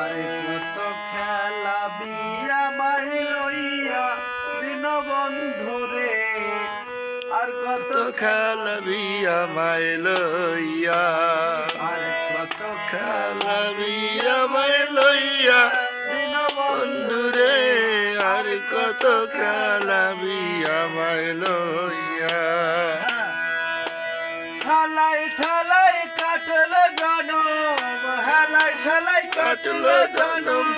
আরে কত খেলা বিয়া মাই লইয়া দিন বন্ধুরে আর কত তো খেলাবি আমায় লইয়া আর কত খেলাবি আমায় লইয়া দিন বন্ধুরে আর কত খেলাবি আমায় লইয়া। কাটল জনম।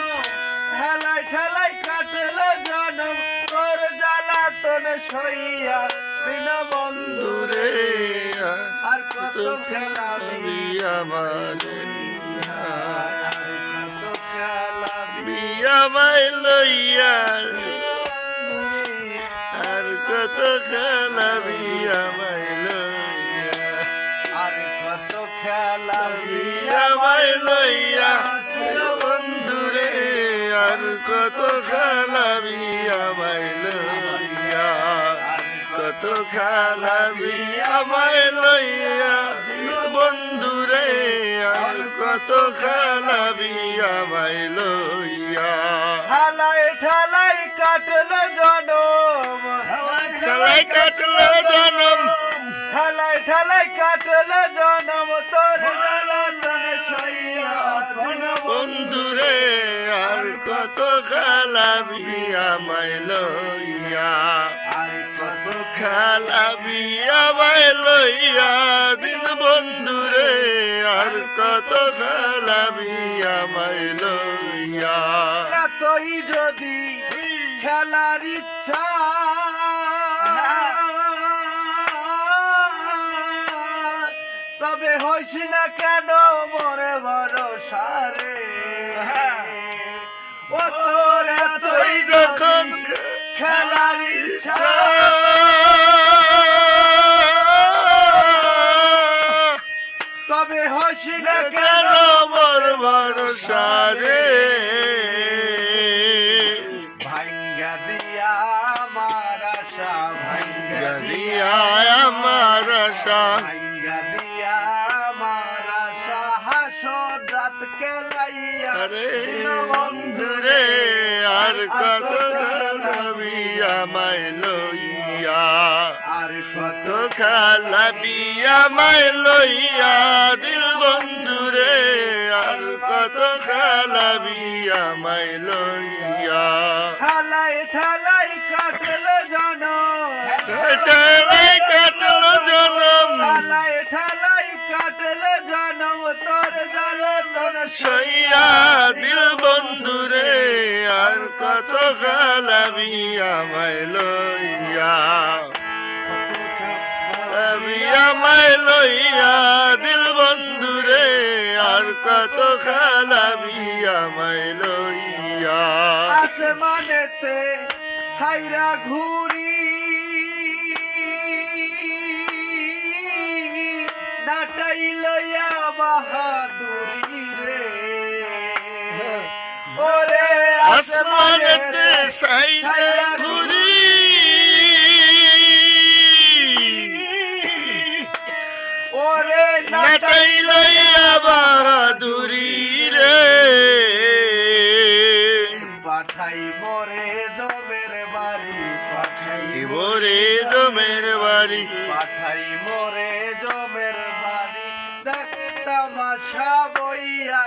হেলাই ঠালাই কাটল জনম। তোর জ্বালাতন সইয়া বিন বন্ধু দূরে আর কত আমার কত খেলাবি বিয়ামায় লইয়া। আর কত খেলাবি আমায় লইয়া। আর কত লইয়া বন্ধুরে আর কত খেলাবি আমায় কত খালাবি আমায় লইয়া বন্ধুরে আর কত খেলাবি আমায় খেলাবি আমায় লইয়া আর কত খেলাবি আমায় লইয়া দিন বন্ধুরে আর কত খেলাবি আমায় লইয়া এতই যদি খেলার ইচ্ছা। তবে হইস না কেন মরে ভরসা রে। তবে হসি না কেন কেন মোর ভরসা রে? আমায় লইয়া। আর কত খেলাবি আমায় লইয়া দিল বন্ধুরে আর কত খেলাবি আমায় লইয়া। লইয়া দিল বন্ধুরে আর কত খেলাবি আমায় লইয়া আসমানেতে ছাইরা ঘুরি। নাটাই লইয়া বাহাদুরি রে। ওরে আসমানেতে সাইলে ঘুরি। নাটাই লইয়া বাহাদুরি রে। পাঠাই মরে জমের বাড়ি পাঠাই জমের বাড়ি। পাঠাই মরে জমের বাড়ি। বইয়া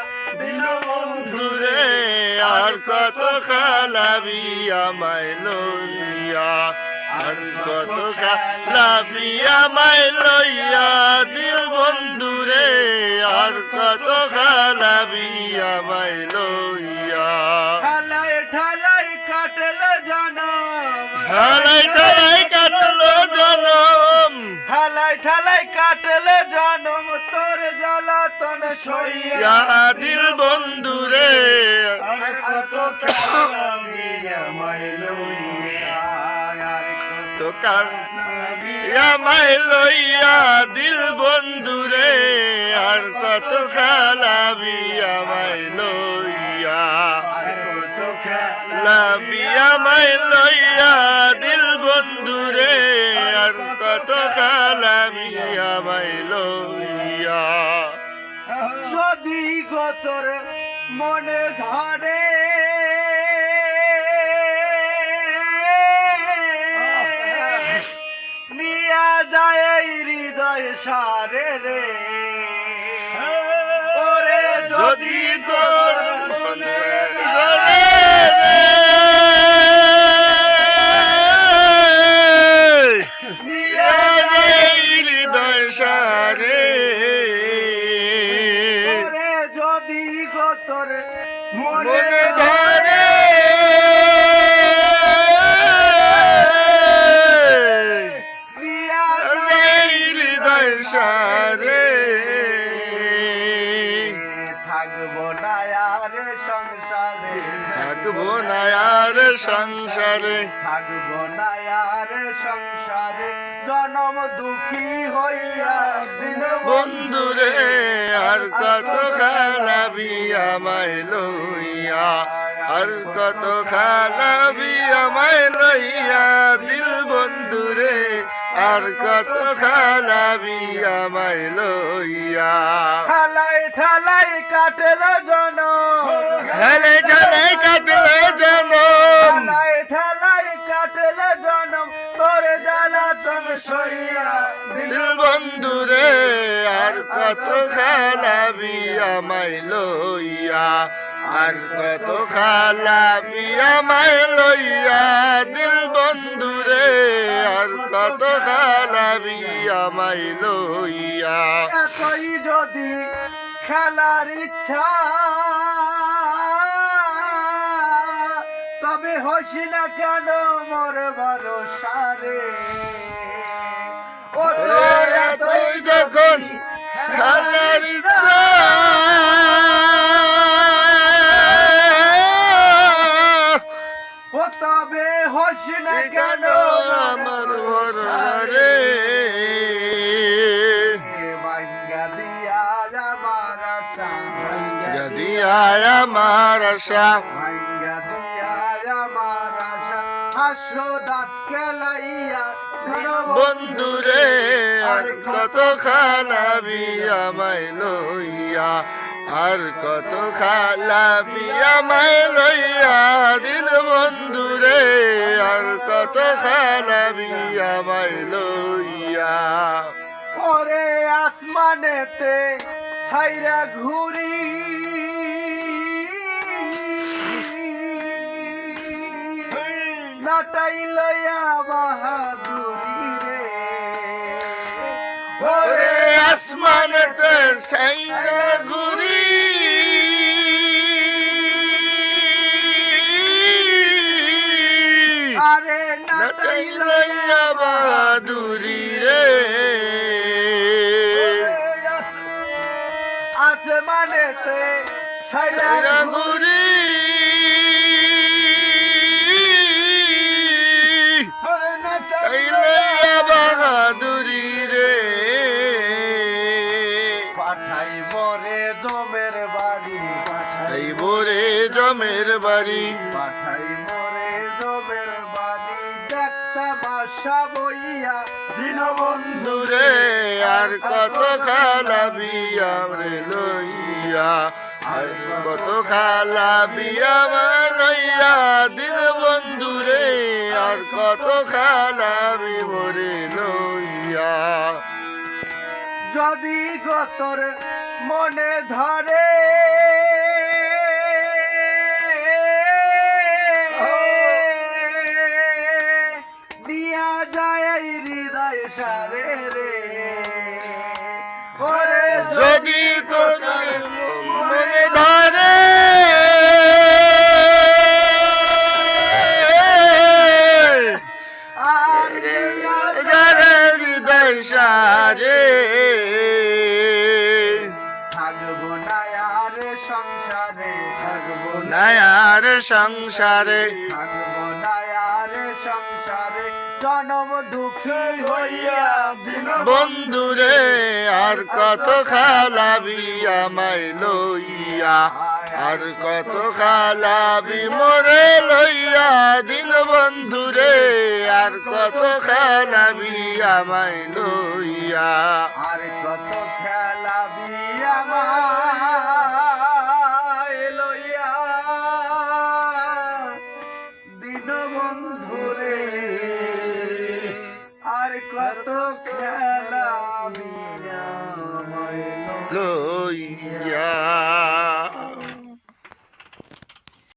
বন্ধু দূরে আর কত খালাবি আমায় লইয়া। আর কত খালাবি আমায় লইয়া খালাবি আমায় লইয়া। ঠালাই ঠালাই কাটল জনম। হালাই ঠালাই কাটলো জনম। ঠালাই ঠালাই কাটল জনম। তোর জ্বালাতন সইয়া দিল বন্ধুরে আর কত খেলাবি আমায় লইয়া তো কাল আমায় লইয়া দিল বন্ধুরে আর কত খালাবি আমায় লইয়া? কত খেলা আমায় লইয়া দিল বন্ধুরে আর কত খালাবি আমায় লইয়া? যদি গতর মনে ধরে, নিয়া যায় হৃদয় সারে রে। তোর মনে ধরে থাকব না আর সংসারে। থাকব না আর সংসারে। জনম দুঃখী হইয়া দিন বন্ধুরে আর কত খালাবি আমায় লইয়া আর কত খালাবি আমায় লইয়া দিল বন্ধুরে আর কত খালাবি আমায় লইয়া। ঠালাই ঠালাই কাটেল জনম সইয়া দিল। বন্ধুরে আর কত খালাবি আমায় লইয়া আর কত খালাবি আমায় লইয়া দিল বন্ধুরে আর কত খালাবি আমায় লইয়া। এতই যদি খেলার ইচ্ছা তবে হসি না কেন মোর ভরসা রে যখন খালার ইচ্ছা তবে হসি না কেন আমার ভাঙ্গা দিয়া আমার আশা বন্ধুরে কত খালাবি আমায় লইয়া আর কত খালাবি আমায় লইয়া দিন বন্ধুরে আর কত খালাবি আমায় লইয়া। পরে আসমানেতে ছাইরা ঘুরি। নাটাই লইয়া বাহাদুরি আসমানেতে সাইরা ঘুরি। আরে নাটাই লইয়া বাহাদুরি রে। আসমানেতে সাইরা ঘুরি। বোরে জমের বাড়ি। পাঠাই মরে জমের বাড়ি দেখতাম আশা বইয়া দিন বন্ধু দূরে আর কত খালাবি আমরে লইয়া আর কত খালাবি আমার লইয়া দিন বন্ধুরে আর কত খালাবি মরে লইয়া। যদি গতর মনে ধরে থাকব সংসারে থাকব নায়ার সংসারে। থাকব না সংসারে। জনম দুঃখী হইয়া বন্ধুরে আর কত খালাবি আমায় লইয়া। আর কত খালাবি মরে লইয়া দিন বন্ধুরে আর কত খালাবি আমায় লইয়া। আর কত